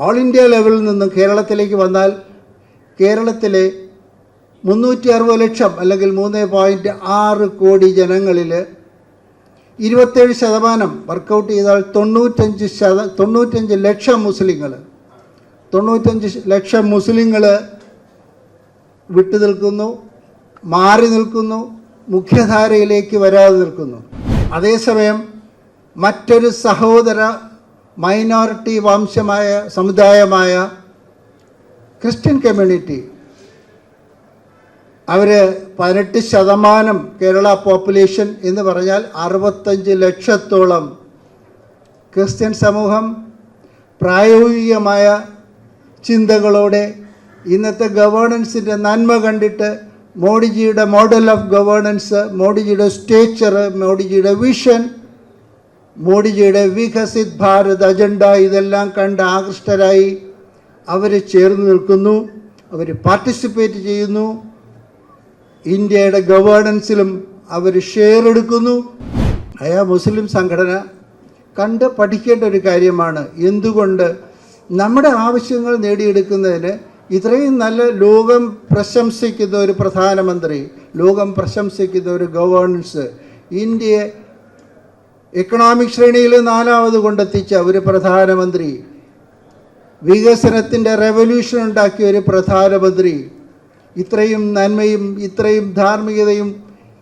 All India ലെവലിൽ നിന്നും കേരളത്തിലേക്ക് വന്നാൽ കേരളത്തിലെ മുന്നൂറ്റി അറുപത് ലക്ഷം അല്ലെങ്കിൽ മൂന്ന് പോയിന്റ് ആറ് കോടി ജനങ്ങളിൽ ഇരുപത്തേഴ് ശതമാനം വർക്കൗട്ട് ചെയ്താൽ തൊണ്ണൂറ്റഞ്ച് ശത തൊണ്ണൂറ്റഞ്ച് ലക്ഷം മുസ്ലിങ്ങൾ തൊണ്ണൂറ്റഞ്ച് ലക്ഷം മുസ്ലിങ്ങൾ വിട്ടു നിൽക്കുന്നു മാറി നിൽക്കുന്നു മുഖ്യധാരയിലേക്ക് വരാതെ നിൽക്കുന്നു. അതേസമയം മറ്റൊരു സഹോദര മൈനോറിറ്റി വംശമായ സമുദായമായ ക്രിസ്ത്യൻ കമ്മ്യൂണിറ്റി അവർ പതിനെട്ട് ശതമാനം കേരള പോപ്പുലേഷൻ എന്ന് പറഞ്ഞാൽ അറുപത്തഞ്ച് ലക്ഷത്തോളം ക്രിസ്ത്യൻ സമൂഹം പ്രായോഗികമായ ചിന്തകളോടെ ഇന്നത്തെ ഗവേണൻസിന്റെ നന്മ കണ്ടിട്ട് മോഡിജിയുടെ മോഡൽ ഓഫ് ഗവേണൻസ് മോഡിജിയുടെ സ്റ്റേച്ചർ മോഡിജിയുടെ വിഷൻ മോഡിജിയുടെ വികസിത് ഭാരത് അജണ്ട ഇതെല്ലാം കണ്ട് ആകൃഷ്ടരായി അവർ ചേർന്ന് നിൽക്കുന്നു അവർ പാർട്ടിസിപ്പേറ്റ് ചെയ്യുന്നു ഇന്ത്യയുടെ ഗവേണൻസിലും അവർ ഷെയർ എടുക്കുന്നു. അയാ മുസ്ലിം സംഘടന കണ്ട് പഠിക്കേണ്ട ഒരു കാര്യമാണ് എന്തുകൊണ്ട് നമ്മുടെ ആവശ്യങ്ങൾ നേടിയെടുക്കുന്നതിന് ഇത്രയും നല്ല ലോകം പ്രശംസിക്കുന്ന ഒരു പ്രധാനമന്ത്രി ലോകം പ്രശംസിക്കുന്ന ഒരു ഗവേണൻസ് ഇന്ത്യയെ എക്കണോമിക് ശ്രേണിയിൽ നാലാമത് കൊണ്ടെത്തിച്ച ഒരു പ്രധാനമന്ത്രി വികസനത്തിന്റെ റെവല്യൂഷൻ ഉണ്ടാക്കിയ ഒരു പ്രധാനമന്ത്രി ഇത്രയും നന്മയും ഇത്രയും ധാർമ്മികതയും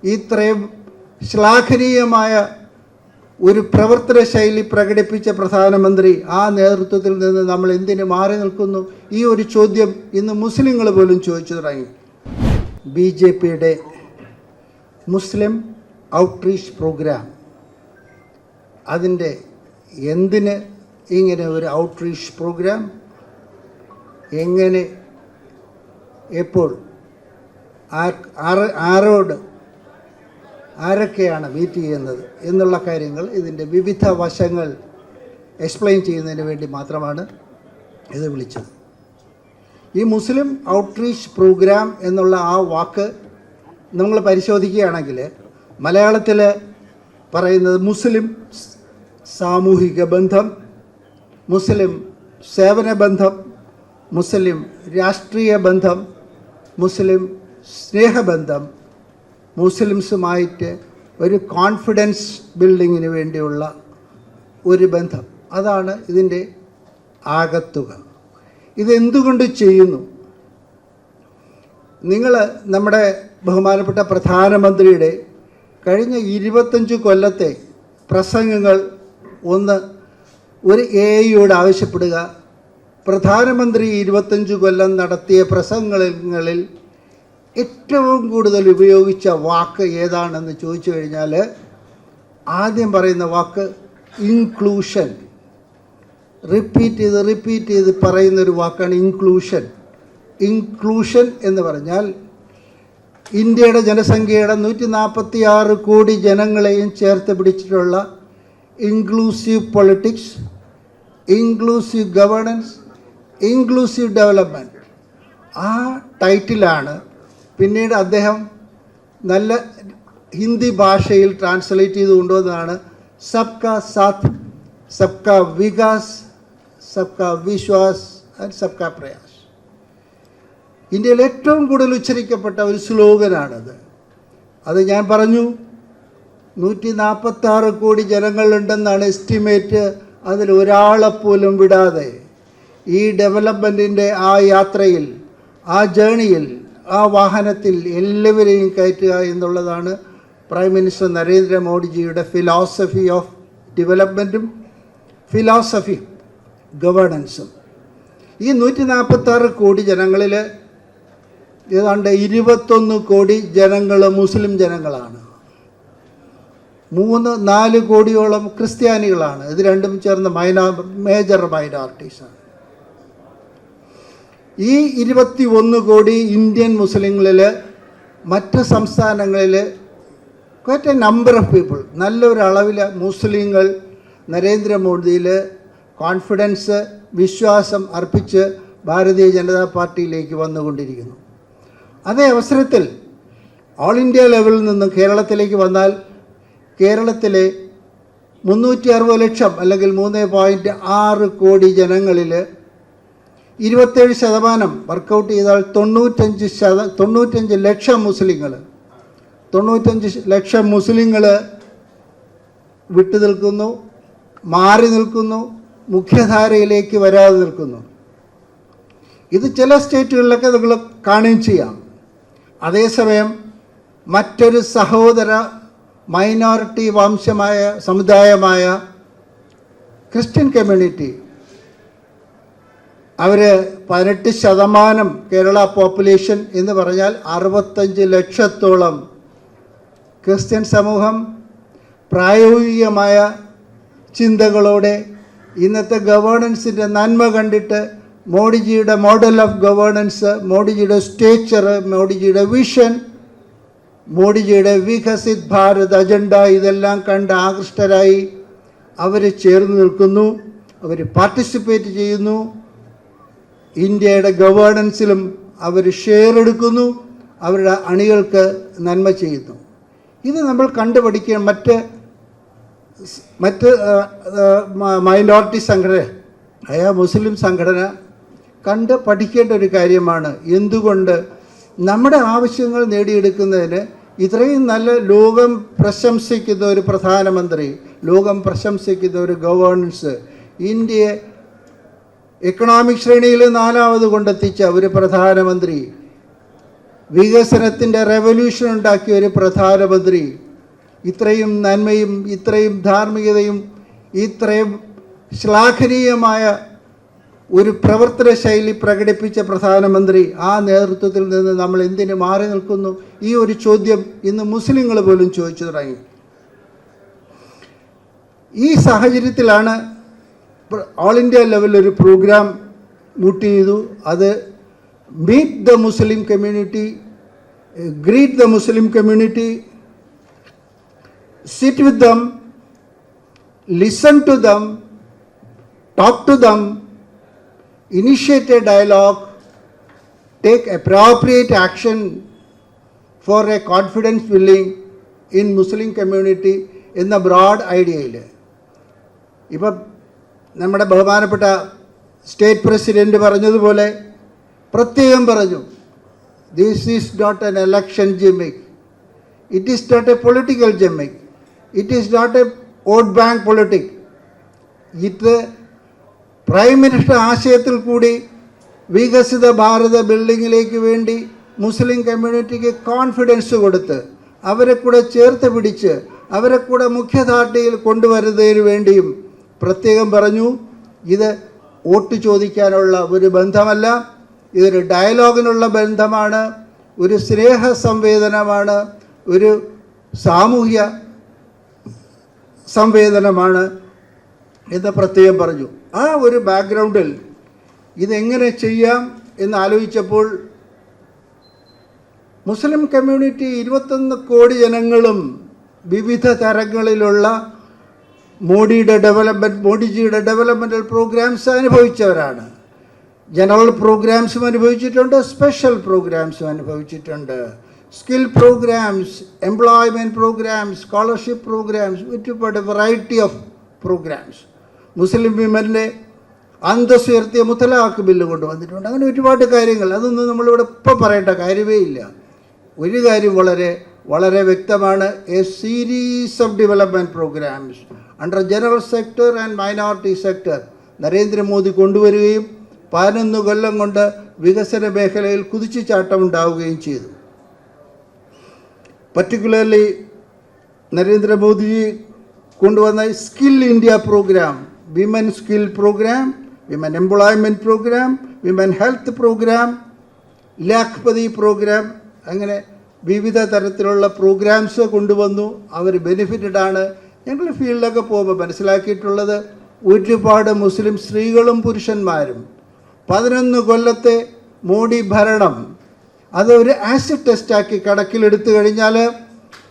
ഇത്രയും ശ്ലാഘനീയമായ ഒരു പ്രവർത്തന ശൈലി പ്രകടിപ്പിച്ച പ്രധാനമന്ത്രി ആ നേതൃത്വത്തിൽ നിന്ന് നമ്മൾ എന്തിനു മാറി നിൽക്കുന്നു? ഈ ഒരു ചോദ്യം ഇന്ന് മുസ്ലിങ്ങൾ പോലും ചോദിച്ചു തുടങ്ങി. ബി ജെ പിയുടെ മുസ്ലിം ഔട്ട്റീച്ച് പ്രോഗ്രാം അതിന്റെ എന്തിന് ഇങ്ങനെ ഒരു ഔട്ട്റീച്ച് പ്രോഗ്രാം എങ്ങനെ എപ്പോൾ? ആരോട് ആരൊക്കെയാണ് മീറ്റ് ചെയ്യുന്നത് എന്നുള്ള കാര്യങ്ങൾ ഇതിന്റെ വിവിധ വശങ്ങൾ എക്സ്പ്ലെയിൻ ചെയ്യുന്നതിന് വേണ്ടി മാത്രമാണ് ഇത് വിളിച്ചത്. ഈ മുസ്ലിം ഔട്ട്റീച്ച് പ്രോഗ്രാം എന്നുള്ള ആ വാക്ക് നമ്മൾ പരിശോധിക്കുകയാണെങ്കിൽ മലയാളത്തിൽ പറയുന്നത് മുസ്ലിം സാമൂഹിക ബന്ധം മുസ്ലിം സേവന ബന്ധം മുസ്ലിം രാഷ്ട്രീയ ബന്ധം മുസ്ലിം സ്നേഹബന്ധം. മുസ്ലിംസുമായിട്ട് ഒരു കോൺഫിഡൻസ് ബിൽഡിങ്ങിന് വേണ്ടിയുള്ള ഒരു ബന്ധം. അതാണ് ഇതിന്റെ ആകത്തുക. ഇതെന്തുകൊണ്ട് ചെയ്യുന്നു? നിങ്ങൾ നമ്മുടെ ബഹുമാനപ്പെട്ട പ്രധാനമന്ത്രിയുടെ കഴിഞ്ഞ ഇരുപത്തഞ്ച് കൊല്ലത്തെ പ്രസംഗങ്ങൾ ഒന്ന് ഒരു എ ഐയോട് ആവശ്യപ്പെടുക. പ്രധാനമന്ത്രി ഇരുപത്തഞ്ച് കൊല്ലം നടത്തിയ പ്രസംഗങ്ങളിൽ ഏറ്റവും കൂടുതൽ ഉപയോഗിച്ച വാക്ക് ഏതാണെന്ന് ചോദിച്ചു കഴിഞ്ഞാൽ ആദ്യം പറയുന്ന വാക്ക് ഇൻക്ലൂഷൻ റിപ്പീറ്റ് ചെയ്ത് റിപ്പീറ്റ് ചെയ്ത് പറയുന്നൊരു വാക്കാണ് ഇൻക്ലൂഷൻ ഇൻക്ലൂഷൻ എന്ന് പറഞ്ഞാൽ ഇന്ത്യയുടെ ജനസംഖ്യയുടെ നൂറ്റി നാൽപ്പത്തി ആറ് കോടി ജനങ്ങളെയും ചേർത്ത് പിടിച്ചിട്ടുള്ള inclusive politics inclusive governance inclusive development ആ ടൈറ്റിലാണ് പിന്നീട് അദ്ദേഹം നല്ല ഹിന്ദി ഭാഷയിൽ ട്രാൻസ്ലേറ്റ് ചെയ്ത് കൊണ്ടുവന്നതാണ് സബ്കാ സാത്ത് സബ്കാ വികാസ് സബ്കാ വിശ്വാസ് ആൻഡ് സബ്കാ പ്രയാസ്. ഇന്ത്യയിൽ ഏറ്റവും കൂടുതൽ ഉച്ചരിക്കപ്പെട്ട ഒരു സ്ലോഗനാണത് അത് ഞാൻ പറഞ്ഞു നൂറ്റി നാൽപ്പത്താറ് കോടി ജനങ്ങളുണ്ടെന്നാണ് എസ്റ്റിമേറ്റ്. അതിൽ ഒരാളെപ്പോലും വിടാതെ ഈ ഡെവലപ്മെന്റിന്റെ ആ യാത്രയിൽ ആ ജേണിയിൽ ആ വാഹനത്തിൽ എല്ലാവരെയും കയറ്റുക എന്നുള്ളതാണ് പ്രൈം മിനിസ്റ്റർ നരേന്ദ്രമോദിജിയുടെ ഫിലോസഫി ഓഫ് ഡെവലപ്മെന്റും ഫിലോസഫി ഗവേണൻസും ഈ നൂറ്റി നാൽപ്പത്താറ് കോടി ജനങ്ങളിൽ ഏതാണ്ട് ഇരുപത്തൊന്ന് കോടി ജനങ്ങൾ മുസ്ലിം ജനങ്ങളാണ്. മൂന്ന് നാല് കോടിയോളം ക്രിസ്ത്യാനികളാണ്. ഇത് രണ്ടും ചേർന്ന് മൈനോ മേജർ മൈനോറിറ്റീസാണ് ഈ ഇരുപത്തി ഒന്ന് കോടി ഇന്ത്യൻ മുസ്ലിങ്ങളിൽ മറ്റ് സംസ്ഥാനങ്ങളിൽ quite a number of people നല്ലൊരളവിൽ മുസ്ലിങ്ങൾ നരേന്ദ്രമോദിയിൽ കോൺഫിഡൻസ് വിശ്വാസം അർപ്പിച്ച് ഭാരതീയ ജനതാ പാർട്ടിയിലേക്ക് വന്നുകൊണ്ടിരിക്കുന്നു. അതേ അവസരത്തിൽ ഓൾ ഇന്ത്യ ലെവലിൽ നിന്നും കേരളത്തിലേക്ക് വന്നാൽ കേരളത്തിലെ മുന്നൂറ്റി അറുപത് ലക്ഷം അല്ലെങ്കിൽ മൂന്ന് പോയിന്റ് ആറ് കോടി ജനങ്ങളിൽ ഇരുപത്തേഴ് ശതമാനം വർക്കൗട്ട് ചെയ്താൽ തൊണ്ണൂറ്റഞ്ച് ശത തൊണ്ണൂറ്റഞ്ച് ലക്ഷം മുസ്ലിങ്ങൾ തൊണ്ണൂറ്റഞ്ച് ലക്ഷം മുസ്ലിങ്ങൾ വിട്ടു നിൽക്കുന്നു മാറി നിൽക്കുന്നു മുഖ്യധാരയിലേക്ക് വരാതെ നിൽക്കുന്നു. ഇത് ചില സ്റ്റേറ്റുകളിലൊക്കെ നിങ്ങൾ കാണുകയും ചെയ്യാം. അതേസമയം മറ്റൊരു സഹോദര മൈനോറിറ്റി വംശമായ സമുദായമായ ക്രിസ്ത്യൻ കമ്മ്യൂണിറ്റി അവർ പതിനെട്ട് ശതമാനം കേരള പോപ്പുലേഷൻ എന്ന് പറഞ്ഞാൽ അറുപത്തഞ്ച് ലക്ഷത്തോളം ക്രിസ്ത്യൻ സമൂഹം പ്രായോഗികമായ ചിന്തകളോടെ ഇന്നത്തെ ഗവേണൻസിന്റെ നന്മ കണ്ടിട്ട് മോഡിജിയുടെ മോഡൽ ഓഫ് ഗവേണൻസ് മോഡിജിയുടെ സ്റ്റേച്ചർ മോഡിജിയുടെ വിഷൻ മോഡിജിയുടെ വികസിത് ഭാരത് അജണ്ട ഇതെല്ലാം കണ്ട് ആകൃഷ്ടരായി അവർ ചേർന്ന് നിൽക്കുന്നു അവർ പാർട്ടിസിപ്പേറ്റ് ചെയ്യുന്നു. ഇന്ത്യയുടെ ഗവേണൻസിലും അവർ ഷെയർ എടുക്കുന്നു അവരുടെ അണികൾക്ക് നന്മ ചെയ്യുന്നു. ഇത് നമ്മൾ കണ്ടുപഠിക്കുക മറ്റ് മറ്റ് മൈനോറിറ്റി സംഘടന അയ മുസ്ലിം സംഘടന കണ്ട് പഠിക്കേണ്ട ഒരു കാര്യമാണ്. എന്തുകൊണ്ട്? നമ്മുടെ ആവശ്യങ്ങൾ നേടിയെടുക്കുന്നതിന് ഇത്രയും നല്ല ലോകം പ്രശംസിക്കുന്ന ഒരു പ്രധാനമന്ത്രി ലോകം പ്രശംസിക്കുന്ന ഒരു ഗവേണൻസ് ഇന്ത്യയെ എക്കണോമിക് ശ്രേണിയിൽ നാലാമത് കൊണ്ടെത്തിച്ച ഒരു പ്രധാനമന്ത്രി വികസനത്തിന്റെ റെവല്യൂഷൻ ഉണ്ടാക്കിയ ഒരു പ്രധാനമന്ത്രി. ഇത്രയും നന്മയും ഇത്രയും ധാർമ്മികതയും ഇത്രയും ശ്ലാഘനീയമായ ഒരു പ്രവർത്തന ശൈലി പ്രകടിപ്പിച്ച പ്രധാനമന്ത്രി ആ നേതൃത്വത്തിൽ നിന്ന് നമ്മൾ എന്തിനു മാറി നിൽക്കുന്നു? ഈ ഒരു ചോദ്യം ഇന്ന് മുസ്ലിങ്ങൾ പോലും ചോദിച്ചു തുടങ്ങി. ഈ സാഹചര്യത്തിലാണ് ഓൾ ഇന്ത്യ ലെവലിൽ ഒരു പ്രോഗ്രാം മൂട്ട് ചെയ്തു. അത് meet the Muslim community greet the Muslim community sit with them listen to them talk to them initiate a dialogue, take appropriate action for a confidence building in Muslim community എന്ന broad ഐഡിയയിൽ ഇപ്പം നമ്മുടെ ബഹുമാനപ്പെട്ട state president പറഞ്ഞതുപോലെ പ്രത്യേകം പറഞ്ഞു this is not an election gimmick it is not a political gimmick it is not a vote bank politic ഇത് prime minister ആശയത്തിൽ കൂടി വികസിത ഭാരത ബിൽഡിങ്ങിലേക്ക് വേണ്ടി മുസ്ലിം കമ്മ്യൂണിറ്റിക്ക് കോൺഫിഡൻസ് കൊടുത്ത് അവരെ കൂടെ ചേർത്ത് പിടിച്ച് അവരെ കൂടെ മുഖ്യധാർട്ടിയിൽ കൊണ്ടുവരുന്നതിന് വേണ്ടിയും പ്രത്യേകം പറഞ്ഞു. ഇത് വോട്ട് ചോദിക്കാനുള്ള ഒരു ബന്ധമല്ല. ഇതൊരു ഡയലോഗിനുള്ള ബന്ധമാണ്. ഒരു സ്നേഹ സംവേദനമാണ്. ഒരു സാമൂഹ്യ സംവേദനമാണ്. എന്ന് പ്രത്യേകം പറഞ്ഞു. ആ ഒരു ബാക്ക്ഗ്രൗണ്ടിൽ ഇതെങ്ങനെ ചെയ്യാം എന്ന് ആലോചിച്ചപ്പോൾ മുസ്ലിം കമ്മ്യൂണിറ്റി ഇരുപത്തൊന്ന് കോടി ജനങ്ങളും വിവിധ തരങ്ങളിലുള്ള മോഡിയുടെ ഡെവലപ്മെന്റ് മോഡിജിയുടെ ഡെവലപ്മെന്റൽ പ്രോഗ്രാംസ് അനുഭവിച്ചവരാണ്. ജനറൽ പ്രോഗ്രാംസും അനുഭവിച്ചിട്ടുണ്ട് സ്പെഷ്യൽ പ്രോഗ്രാംസും അനുഭവിച്ചിട്ടുണ്ട്. Skill programs employment programs scholarship programs ഒരുപാട് വെറൈറ്റി ഓഫ് പ്രോഗ്രാംസ് മുസ്ലിം വിമന്റെ അന്തസ് ഉയർത്തിയ മുത്തലാഖ് ബില്ല് കൊണ്ടുവന്നിട്ടുണ്ട്. അങ്ങനെ ഒരുപാട് കാര്യങ്ങൾ. അതൊന്നും നമ്മളിവിടെ ഇപ്പം പറയേണ്ട കാര്യമേ ഇല്ല. ഒരു കാര്യം വളരെ വളരെ വ്യക്തമാണ്. A series of development programs under general sector and minority sector Narendra Modi കൊണ്ടുവരികയും പതിനൊന്ന് കൊല്ലം കൊണ്ട് വികസന മേഖലയിൽ കുതിച്ചുചാട്ടം ഉണ്ടാവുകയും ചെയ്തു. പർട്ടിക്കുലർലി നരേന്ദ്രമോദിജി കൊണ്ടുവന്ന skill India program women skill program women employment program women health program Lakhpati program അങ്ങനെ വിവിധ തരത്തിലുള്ള പ്രോഗ്രാംസ് കൊണ്ടുവന്നു. അവർ ബെനിഫിറ്റഡ് ആണ്. ഞങ്ങൾ ഫീൽഡിലൊക്കെ പോകുമ്പോൾ മനസ്സിലാക്കിയിട്ടുള്ളത് ഒരുപാട് മുസ്ലിം സ്ത്രീകളും പുരുഷന്മാരും പതിനൊന്ന് കൊല്ലത്തെ മോഡി ഭരണം അത് ഒരു ആസിഡ് ടെസ്റ്റാക്കി കണക്കിലെടുത്തു കഴിഞ്ഞാൽ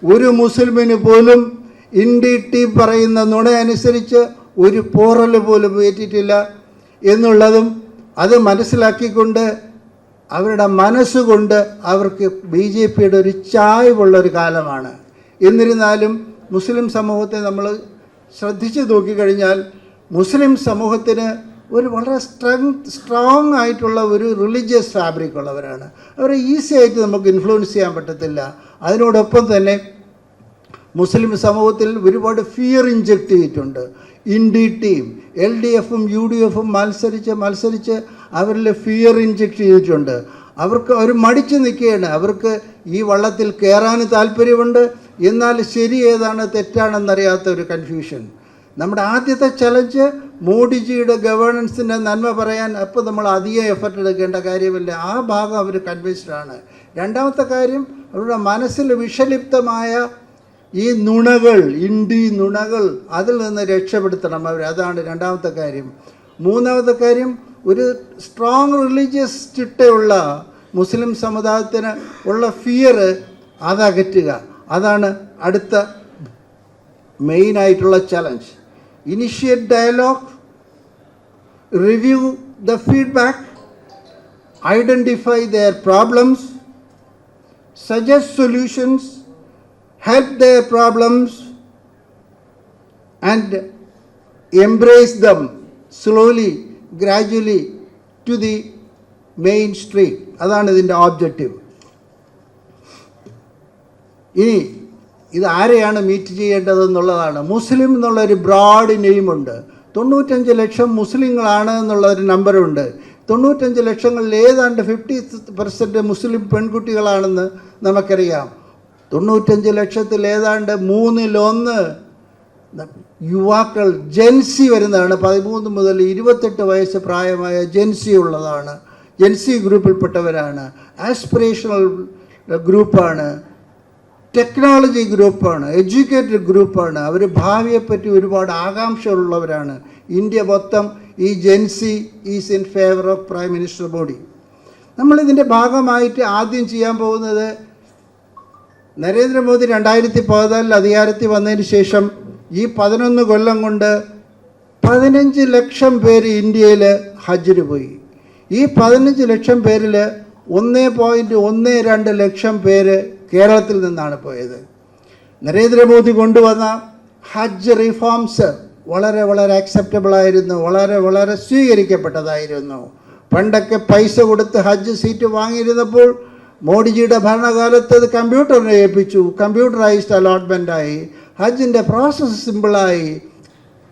ഒരു മുസ്ലിമിന് പോലും ഇൻ ഡി ടി പറയുന്ന നുണ അനുസരിച്ച് ഒരു പോറൽ പോലും ഏറ്റിട്ടില്ല എന്നുള്ളതും അത് മനസ്സിലാക്കിക്കൊണ്ട് അവരുടെ മനസ്സുകൊണ്ട് അവർക്ക് ബി ജെ പിയുടെ ഒരു ചായ്വുള്ള ഒരു കാലമാണ്. എന്നിരുന്നാലും മുസ്ലിം സമൂഹത്തെ നമ്മൾ ശ്രദ്ധിച്ചു നോക്കിക്കഴിഞ്ഞാൽ മുസ്ലിം സമൂഹത്തിന് ഒരു വളരെ സ്ട്രെങ്ത് സ്ട്രോങ് ആയിട്ടുള്ള ഒരു റിലീജിയസ് ഫാബ്രിക് ഉള്ളവരാണ്. അവരെ ഈസി ആയിട്ട് നമുക്ക് ഇൻഫ്ലുവൻസ് ചെയ്യാൻ പറ്റത്തില്ല. അതിനോടൊപ്പം തന്നെ മുസ്ലിം സമൂഹത്തിൽ ഒരുപാട് ഫിയർ ഇഞ്ചക്ട് ചെയ്തിട്ടുണ്ട്. ഇന്ത്യ ടീം എൽ ഡി എഫും യു ഡി എഫും മത്സരിച്ച് മത്സരിച്ച് അവരിൽ ഫിയർ ഇഞ്ചക്ട് ചെയ്തിട്ടുണ്ട്. അവർക്ക് അവർ മടിച്ച് നിൽക്കുകയാണ്. അവർക്ക് ഈ വള്ളത്തിൽ കയറാൻ താല്പര്യമുണ്ട്. എന്നാൽ ശരി ഏതാണ് തെറ്റാണെന്നറിയാത്ത ഒരു കൺഫ്യൂഷൻ നമ്മുടെ ആദ്യത്തെ ചലഞ്ച് മോഡിജിയുടെ ഗവേണൻസിന്റെ നന്മ പറയാൻ അപ്പോൾ നമ്മൾ അധികം എഫർട്ട് എടുക്കേണ്ട കാര്യമില്ല. ആ ഭാഗം അവർ കൺവിൻസ്ഡാണ് രണ്ടാമത്തെ കാര്യം അവരുടെ മനസ്സിൽ വിഷലിപ്തമായ ഈ നുണകൾ ഇണ്ടി നുണകൾ അതിൽ നിന്ന് രക്ഷപ്പെടുത്തണം അവർ അതാണ് രണ്ടാമത്തെ കാര്യം. മൂന്നാമത്തെ കാര്യം ഒരു സ്ട്രോങ് റിലീജിയസ് ചിട്ടയുള്ള മുസ്ലിം സമുദായത്തിന് ഉള്ള ഫിയർ അതകറ്റുക അതാണ് അടുത്ത മെയിനായിട്ടുള്ള challenge initiate dialogue review the feedback identify their problems suggest solutions, help their problems, and embrace them slowly, gradually to the mainstream അതാണ് ഇതിന്റെ ഓബ്ജക്റ്റീവ് ഇനി ഇത് ആരെയാണ് മീറ്റ് ചെയ്യേണ്ടതെന്നുള്ളതാണ്. മുസ്ലിം എന്നുള്ളൊരു ബ്രോഡ് നെയിമുണ്ട് തൊണ്ണൂറ്റഞ്ച് ലക്ഷം മുസ്ലിങ്ങളാണ് എന്നുള്ളൊരു നമ്പറുണ്ട് തൊണ്ണൂറ്റഞ്ച് ലക്ഷങ്ങളിൽ ഏതാണ്ട് ഫിഫ്റ്റി പെർസെന്റ് മുസ്ലിം പെൺകുട്ടികളാണെന്ന് നമുക്കറിയാം. തൊണ്ണൂറ്റഞ്ച് ലക്ഷത്തിൽ ഏതാണ്ട് മൂന്നിലൊന്ന് യുവാക്കൾ ജെൻസി വരുന്നതാണ്. പതിമൂന്ന് മുതൽ ഇരുപത്തെട്ട് വയസ്സ് പ്രായമായ ജെൻസി ഉള്ളതാണ്. ജെൻസി ഗ്രൂപ്പിൽപ്പെട്ടവരാണ്. ആസ്പിറേഷണൽ ഗ്രൂപ്പാണ്. ടെക്നോളജി ഗ്രൂപ്പാണ്. എഡ്യൂക്കേറ്റഡ് ഗ്രൂപ്പാണ്. അവർ ഭാവിയെപ്പറ്റി ഒരുപാട് ആകാംക്ഷയുള്ളവരാണ് ഇന്ത്യ മൊത്തം ഈ gen Z is in favour of prime minister Modi. നമ്മളിതിന്റെ ഭാഗമായിട്ട് ആദ്യം ചെയ്യാൻ പോകുന്നത് നരേന്ദ്രമോദി രണ്ടായിരത്തി പതിനാലിൽ അധികാരത്തിൽ വന്നതിന് ശേഷം ഈ പതിനൊന്ന് കൊല്ലം കൊണ്ട് പതിനഞ്ച് ലക്ഷം പേര് ഇന്ത്യയിൽ ഹജ്ജിന് പോയി. ഈ പതിനഞ്ച് ലക്ഷം പേരിൽ ഒന്ന് പോയിന്റ് ഒന്ന് രണ്ട് ലക്ഷം പേര് കേരളത്തിൽ നിന്നാണ് പോയത്. നരേന്ദ്രമോദി കൊണ്ടുവന്ന ഹജ്ജ് റിഫോംസ് വളരെ വളരെ അക്സെപ്റ്റബിൾ ആയിരുന്നു. വളരെ വളരെ സ്വീകരിക്കപ്പെട്ടതായിരുന്നു. പണ്ടൊക്കെ പൈസ കൊടുത്ത് ഹജ്ജ് സീറ്റ് വാങ്ങിയിരുന്നപ്പോൾ മോഡിജിയുടെ ഭരണകാലത്ത് അത് കമ്പ്യൂട്ടറിനെ ഏൽപ്പിച്ചു. കമ്പ്യൂട്ടറൈസ്ഡ് അലോട്ട്മെന്റായി ഹജ്ജിന്റെ പ്രോസസ്സ് സിമ്പിളായി.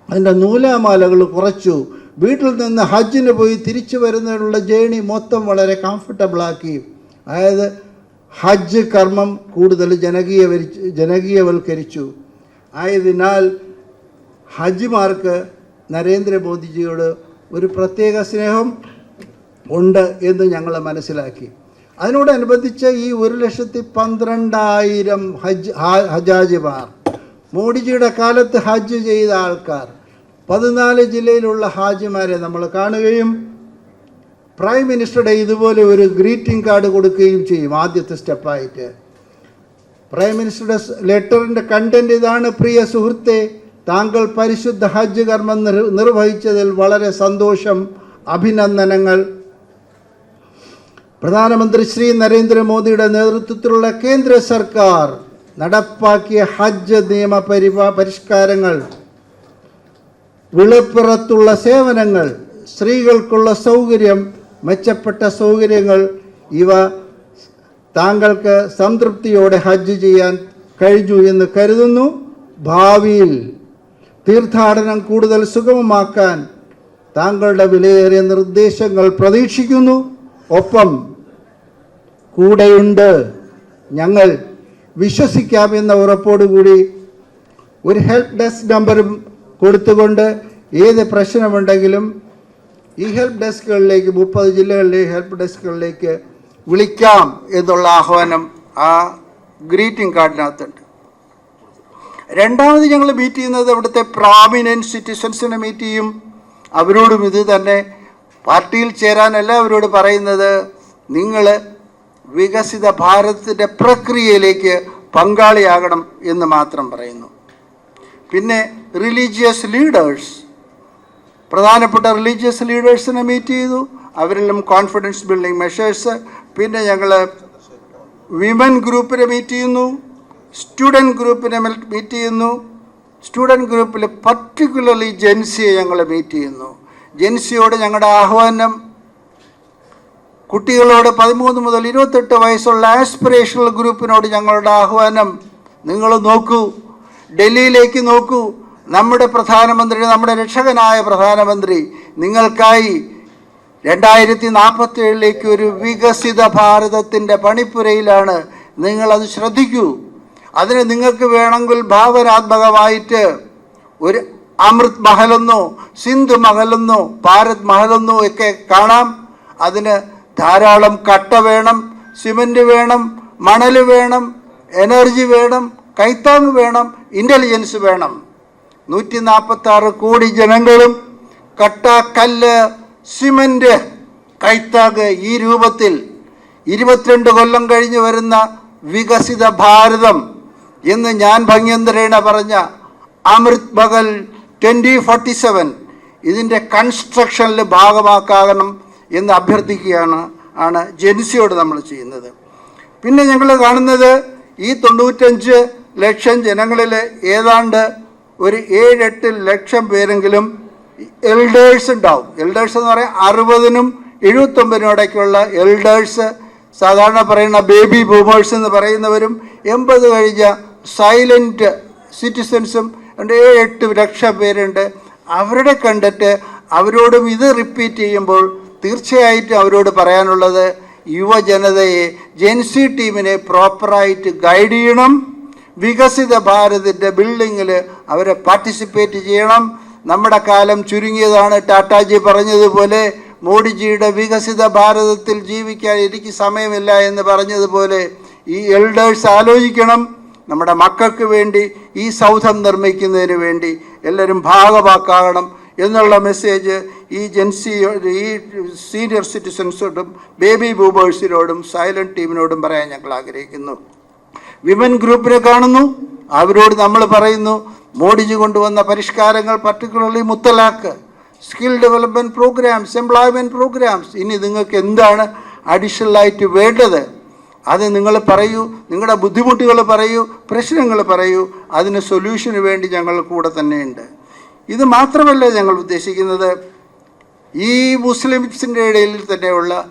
അതിന്റെ നൂലാമാലകൾ കുറച്ചു. വീട്ടിൽ നിന്ന് ഹജ്ജിന് പോയി തിരിച്ചു വരുന്നതിനുള്ള ജേണി മൊത്തം വളരെ കംഫർട്ടബിളാക്കി അതായത് ഹജ്ജ് കർമ്മം കൂടുതൽ ജനകീയവരി ജനകീയവൽക്കരിച്ചു. ആയതിനാൽ ഹജ്ജിമാർക്ക് നരേന്ദ്രമോദിജിയോട് ഒരു പ്രത്യേക സ്നേഹം ഉണ്ട് എന്ന് ഞങ്ങൾ മനസ്സിലാക്കി. അതിനോടനുബന്ധിച്ച് ഈ ഒരു ലക്ഷത്തി പന്ത്രണ്ടായിരം ഹജ്ജ് ഹജാജിമാർ മോഡിജിയുടെ കാലത്ത് ഹജ്ജ് ചെയ്ത ആൾക്കാർ പതിനാല് ജില്ലയിലുള്ള ഹാജിമാരെ നമ്മൾ കാണുകയും പ്രൈം മിനിസ്റ്ററുടെ ഇതുപോലെ ഒരു ഗ്രീറ്റിംഗ് കാർഡ് കൊടുക്കുകയും ചെയ്യും ആദ്യത്തെ സ്റ്റെപ്പായിട്ട്. പ്രൈം മിനിസ്റ്ററുടെ ലെറ്ററിന്റെ കണ്ടന്റ് ഇതാണ് പ്രിയ സുഹൃത്തെ താങ്കൾ പരിശുദ്ധ ഹജ്ജ് കർമ്മം നിർ- നിർവഹിച്ചതിൽ വളരെ സന്തോഷം അഭിനന്ദനങ്ങൾ. പ്രധാനമന്ത്രി ശ്രീ നരേന്ദ്രമോദിയുടെ നേതൃത്വത്തിലുള്ള കേന്ദ്ര സർക്കാർ നടപ്പാക്കിയ ഹജ്ജ് നിയമ പരിപാ പരിഷ്കാരങ്ങൾ വിളിപ്പുറത്തുള്ള സേവനങ്ങൾ സ്ത്രീകൾക്കുള്ള സൗകര്യം മെച്ചപ്പെട്ട സൗകര്യങ്ങൾ ഇവ താങ്കൾക്ക് സംതൃപ്തിയോടെ ഹജ്ജ് ചെയ്യാൻ കഴിഞ്ഞു എന്ന് കരുതുന്നു. ഭാവിയിൽ തീർത്ഥാടനം കൂടുതൽ സുഗമമാക്കാൻ താങ്കളുടെ വിലയേറിയ നിർദ്ദേശങ്ങൾ പ്രതീക്ഷിക്കുന്നു. ഒപ്പം കൂടെയുണ്ട്. ഞങ്ങൾ വിശ്വസിക്കാം വിശ്വസിക്കാമെന്ന ഉറപ്പോടുകൂടി ഒരു ഹെൽപ്പ് ഡെസ്ക് നമ്പറും കൊടുത്തുകൊണ്ട് ഏത് പ്രശ്നമുണ്ടെങ്കിലും ഈ ഹെൽപ്പ് ഡെസ്കുകളിലേക്ക് മുപ്പത് ജില്ലകളിലെ ഹെൽപ്പ് ഡെസ്കുകളിലേക്ക് വിളിക്കാം എന്നുള്ള ആഹ്വാനം ആ ഗ്രീറ്റിംഗ് കാർഡിനകത്തുണ്ട് രണ്ടാമത് ഞങ്ങൾ മീറ്റ് ചെയ്യുന്നത് അവിടുത്തെ പ്രാമിനന്റ് സിറ്റിസൺസിനെ മീറ്റ് ചെയ്യും. അവരോടും ഇത് തന്നെ പാർട്ടിയിൽ ചേരാനല്ല അവരോട് പറയുന്നത് നിങ്ങൾ വികസിത ഭാരതത്തിന്റെ പ്രക്രിയയിലേക്ക് പങ്കാളിയാകണം എന്ന് മാത്രം പറയുന്നു. പിന്നെ റിലീജിയസ് ലീഡേഴ്സ് പ്രധാനപ്പെട്ട റിലീജിയസ് ലീഡേഴ്സിനെ മീറ്റ് ചെയ്തു. അവരിലും കോൺഫിഡൻസ് ബിൽഡിംഗ് മെഷേഴ്സ് പിന്നെ ഞങ്ങൾ വിമൻ ഗ്രൂപ്പിനെ മീറ്റ് ചെയ്യുന്നു. സ്റ്റുഡന്റ് ഗ്രൂപ്പിനെ മീറ്റ് ചെയ്യുന്നു. സ്റ്റുഡന്റ് ഗ്രൂപ്പിൽ പർട്ടിക്കുലർലി ജെൻസിയെ ഞങ്ങൾ മീറ്റ് ചെയ്യുന്നു. ജെൻസിയോട് ഞങ്ങളുടെ ആഹ്വാനം കുട്ടികളോട് പതിമൂന്ന് മുതൽ ഇരുപത്തെട്ട് വയസ്സുള്ള ആസ്പിറേഷണൽ ഗ്രൂപ്പിനോട് ഞങ്ങളുടെ ആഹ്വാനം. നിങ്ങൾ നോക്കൂ. ഡൽഹിയിലേക്ക് നോക്കൂ. നമ്മുടെ പ്രധാനമന്ത്രി നമ്മുടെ രക്ഷകനായ പ്രധാനമന്ത്രി നിങ്ങൾക്കായി രണ്ടായിരത്തി നാൽപ്പത്തി ഏഴിലേക്ക് ഒരു വികസിത ഭാരതത്തിന്റെ പണിപ്പുരയിലാണ് നിങ്ങളത് ശ്രദ്ധിക്കൂ. അതിന് നിങ്ങൾക്ക് വേണമെങ്കിൽ ഭാവനാത്മകമായിട്ട് ഒരു അമൃത് മഹലെന്നോ സിന്ധു മഹലെന്നോ ഭാരത് മഹലെന്നോ ഒക്കെ കാണാം. അതിന് ധാരാളം കട്ട വേണം സിമന്റ് വേണം മണൽ വേണം എനർജി വേണം കൈത്താങ് വേണം ഇന്റലിജൻസ് വേണം. നൂറ്റി നാൽപ്പത്തി ആറ് കോടി ജനങ്ങളും കട്ട കല്ല് സിമന്റ് കൈത്താങ് ഈ രൂപത്തിൽ ഇരുപത്തിരണ്ട് കൊല്ലം കഴിഞ്ഞ് വരുന്ന വികസിത ഭാരതം എന്ന് ഞാൻ ഭംഗ്യന്തരേണ പറഞ്ഞ അമൃത് ബഗൽ ട്വന്റി ഫോർട്ടി സെവൻ ഇതിന്റെ കൺസ്ട്രക്ഷനിൽ ഭാഗമാക്കാകണം എന്ന് അഭ്യർത്ഥിക്കുകയാണ് ആണ് ജെൻസിയോട് നമ്മൾ ചെയ്യുന്നത്. പിന്നെ ഞങ്ങൾ കാണുന്നത് ഈ തൊണ്ണൂറ്റഞ്ച് ലക്ഷം ജനങ്ങളിൽ ഏതാണ്ട് ഒരു ഏഴെട്ട് ലക്ഷം പേരെങ്കിലും എൽഡേഴ്സ് ഉണ്ടാവും. എൽഡേഴ്സ് എന്ന് പറയാൻ അറുപതിനും എഴുപത്തൊമ്പതിനും ഇടയ്ക്കുള്ള എൽഡേഴ്സ് സാധാരണ പറയുന്ന ബേബി ബൂമേഴ്സ് എന്ന് പറയുന്നവരും എൺപത് കഴിഞ്ഞ സൈലന്റ് സിറ്റിസൺസും ഏഴ് എട്ട് ലക്ഷം പേരുണ്ട്. അവരുടെ കണ്ടിട്ട് അവരോടും ഇത് റിപ്പീറ്റ് ചെയ്യുമ്പോൾ തീർച്ചയായിട്ടും അവരോട് പറയാനുള്ളത് യുവജനതയെ ജെൻസി ടീമിനെ പ്രോപ്പറായിട്ട് ഗൈഡ് ചെയ്യണം. വികസിത ഭാരതിന്റെ ബിൽഡിങ്ങിൽ അവരെ പാർട്ടിസിപ്പേറ്റ് ചെയ്യണം. നമ്മുടെ കാലം ചുരുങ്ങിയതാണ്. ടാറ്റാജി പറഞ്ഞതുപോലെ മോഡിജിയുടെ വികസിത ഭാരതത്തിൽ ജീവിക്കാൻ എനിക്ക് സമയമില്ല എന്ന് പറഞ്ഞതുപോലെ ഈ എൽഡേഴ്സ് ആലോചിക്കണം. നമ്മുടെ മക്കൾക്ക് വേണ്ടി ഈ സൗധം നിർമ്മിക്കുന്നതിന് വേണ്ടി എല്ലാവരും ഭാഗവാക്കാകണം. എന്നുള്ള മെസ്സേജ് ഈ ജെൻസി ഈ സീനിയർ സിറ്റിസൺസോടും ബേബി ബൂബേഴ്സിനോടും സൈലന്റ് ടീമിനോടും പറയാൻ ഞങ്ങൾ ആഗ്രഹിക്കുന്നു. വിമൻ ഗ്രൂപ്പിനെ കാണുന്നു. അവരോട് നമ്മൾ പറയുന്നു മോഡിജി കൊണ്ടുവന്ന പരിഷ്കാരങ്ങൾ particularly മുത്തലാക്ക് skill development programs employment programs ഇനി നിങ്ങൾക്ക് എന്താണ് അഡീഷണലായിട്ട് വേണ്ടത്? അത് നിങ്ങൾ പറയൂ നിങ്ങളുടെ ബുദ്ധിമുട്ടുകൾ പറയൂ പ്രശ്നങ്ങൾ പറയൂ. അതിന് സൊല്യൂഷന് വേണ്ടി ഞങ്ങൾ കൂടെ തന്നെയുണ്ട്. ഇത് മാത്രമല്ല ഞങ്ങൾ ഉദ്ദേശിക്കുന്നത് ഈ മുസ്ലിംസിന്റെ ഇടയിൽ തന്നെയുള്ള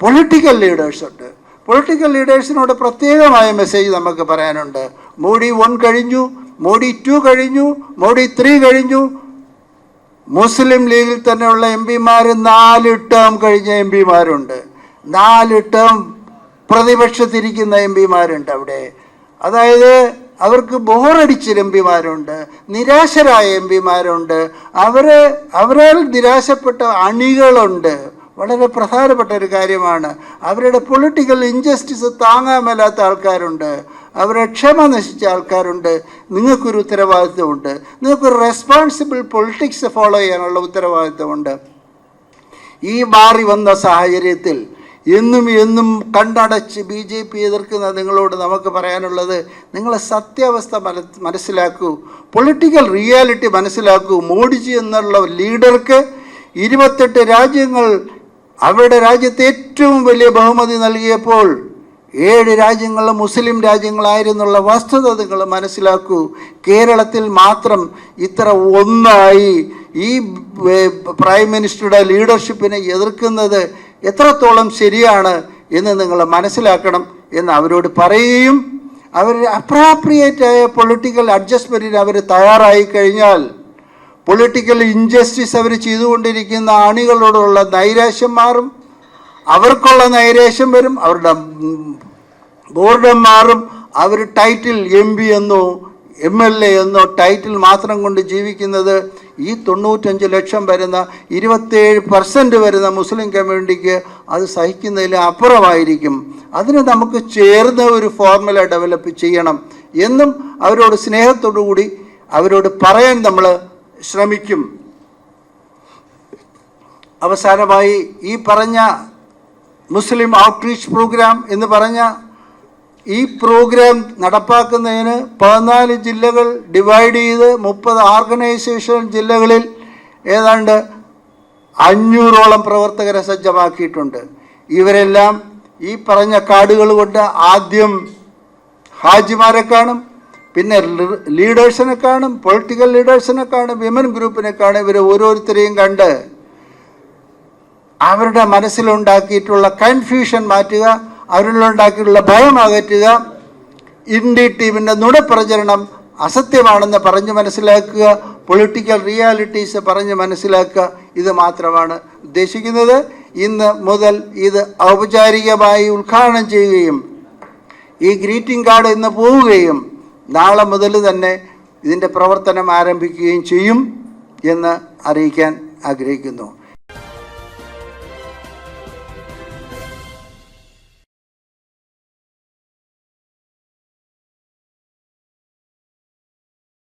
പൊളിറ്റിക്കൽ ലീഡേഴ്സ് ഉണ്ട്. പൊളിറ്റിക്കൽ ലീഡേഴ്സിനോട് പ്രത്യേകമായ മെസ്സേജ് നമുക്ക് പറയാനുണ്ട്. മോഡി വൺ കഴിഞ്ഞു മോഡി ടു കഴിഞ്ഞു മോഡി ത്രീ കഴിഞ്ഞു. മുസ്ലിം ലീഗിൽ തന്നെയുള്ള എം പിമാർ നാല് ടേം കഴിഞ്ഞ എം പിമാരുണ്ട്. നാല് ടേം പ്രതിപക്ഷത്തിരിക്കുന്ന എം പിമാരുണ്ട് അവിടെ. അതായത് അവർക്ക് ബോറടിച്ച എം പിമാരുണ്ട് നിരാശരായ എം പിമാരുണ്ട്. അവരെ അവരാൽ നിരാശപ്പെട്ട അണികളുണ്ട്. വളരെ പ്രധാനപ്പെട്ട ഒരു കാര്യമാണ്. അവരുടെ പൊളിറ്റിക്കൽ ഇൻജസ്റ്റിസ് താങ്ങാൻ മേലാത്ത ആൾക്കാരുണ്ട്. അവരെ ക്ഷമ നശിച്ച ആൾക്കാരുണ്ട്. നിങ്ങൾക്കൊരു ഉത്തരവാദിത്വമുണ്ട്. നിങ്ങൾക്കൊരു റെസ്പോൺസിബിൾ പൊളിറ്റിക്സ് ഫോളോ ചെയ്യാനുള്ള ഉത്തരവാദിത്വമുണ്ട്. ഈ മാറി വന്ന സാഹചര്യത്തിൽ എന്നും എന്നും കണ്ടടച്ച് ബി ജെ പി എതിർക്കുന്ന നിങ്ങളോട് നമുക്ക് പറയാനുള്ളത് നിങ്ങളെ സത്യാവസ്ഥ മന മനസ്സിലാക്കൂ പൊളിറ്റിക്കൽ റിയാലിറ്റി മനസ്സിലാക്കൂ. മോഡിജി എന്നുള്ള ലീഡർക്ക് ഇരുപത്തെട്ട് രാജ്യങ്ങൾ അവരുടെ രാജ്യത്തെ ഏറ്റവും വലിയ ബഹുമതി നൽകിയപ്പോൾ ഏഴ് രാജ്യങ്ങൾ മുസ്ലിം രാജ്യങ്ങളായിരുന്നുള്ള വസ്തുത നിങ്ങൾ മനസ്സിലാക്കൂ. കേരളത്തിൽ മാത്രം ഇത്ര ഒന്നായി ഈ പ്രൈം മിനിസ്റ്ററുടെ ലീഡർഷിപ്പിനെ എതിർക്കുന്നത് എത്രത്തോളം ശരിയാണ് എന്ന് നിങ്ങൾ മനസ്സിലാക്കണം എന്ന് അവരോട് പറയുകയും അവർ അപ്രാപ്രിയേറ്റായ പൊളിറ്റിക്കൽ അഡ്ജസ്റ്റ്മെന്റിന് അവർ തയ്യാറായി കഴിഞ്ഞാൽ പൊളിറ്റിക്കൽ ഇൻജസ്റ്റിസ് അവർ ചെയ്തുകൊണ്ടിരിക്കുന്ന അണികളോടുള്ള നൈരാശ്യം മാറും. അവർക്കുള്ള നൈരാശ്യം വരും. അവരുടെ ബോർഡം മാറും. അവർ ടൈറ്റിൽ എം പി എന്നോ എം എൽ എ എന്നോ ടൈറ്റിൽ മാത്രം കൊണ്ട് ജീവിക്കുന്നത് ഈ തൊണ്ണൂറ്റഞ്ച് ലക്ഷം വരുന്ന ഇരുപത്തേഴ് പെർസെന്റ് വരുന്ന മുസ്ലിം കമ്മ്യൂണിറ്റിക്ക് അത് സഹിക്കുന്നതിൽ അപ്പുറമായിരിക്കും. അതിന് നമുക്ക് ചേർന്ന് ഒരു ഫോർമുല ഡെവലപ്പ് ചെയ്യണം എന്നും അവരോട് സ്നേഹത്തോടു കൂടി അവരോട് പറയാൻ നമ്മൾ ശ്രമിക്കും. അവസാനമായി ഈ പറഞ്ഞ മുസ്ലിം ഔട്ട്റീച്ച് പ്രോഗ്രാം എന്ന് പറഞ്ഞ ഈ പ്രോഗ്രാം നടപ്പാക്കുന്നതിന് പതിനാല് ജില്ലകൾ ഡിവൈഡ് ചെയ്ത് മുപ്പത് ഓർഗനൈസേഷൻ ജില്ലകളിൽ ഏതാണ്ട് അഞ്ഞൂറോളം പ്രവർത്തകരെ സജ്ജമാക്കിയിട്ടുണ്ട്. ഇവരെല്ലാം ഈ പറഞ്ഞ കാർഡുകൾ കൊണ്ട് ആദ്യം ഹാജിമാരെ കാണും പിന്നെ ലീഡേഴ്സിനെ കാണും പൊളിറ്റിക്കൽ ലീഡേഴ്സിനെ കാണും വിമൻ ഗ്രൂപ്പിനെ കാണും. ഇവർ ഓരോരുത്തരെയും കണ്ട് അവരുടെ മനസ്സിലുണ്ടാക്കിയിട്ടുള്ള കൺഫ്യൂഷൻ മാറ്റുക അവരിലുണ്ടാക്കിയിട്ടുള്ള ഭയം അകറ്റുക. ഇന്ത്യ ടീമിന്റെ നുണപ്രചരണം അസത്യമാണെന്ന് പറഞ്ഞ് മനസ്സിലാക്കുക. പൊളിറ്റിക്കൽ റിയാലിറ്റീസ് പറഞ്ഞ് മനസ്സിലാക്കുക. ഇത് മാത്രമാണ് ഉദ്ദേശിക്കുന്നത്. ഇന്ന് മുതൽ ഇത് ഔപചാരികമായി ഉദ്ഘാടനം ചെയ്യുകയും ഈ ഗ്രീറ്റിംഗ് കാർഡ് ഇന്ന് പോവുകയും നാളെ മുതൽ തന്നെ ഇതിന്റെ പ്രവർത്തനം ആരംഭിക്കുകയും ചെയ്യും എന്ന് അറിയിക്കാൻ ആഗ്രഹിക്കുന്നു.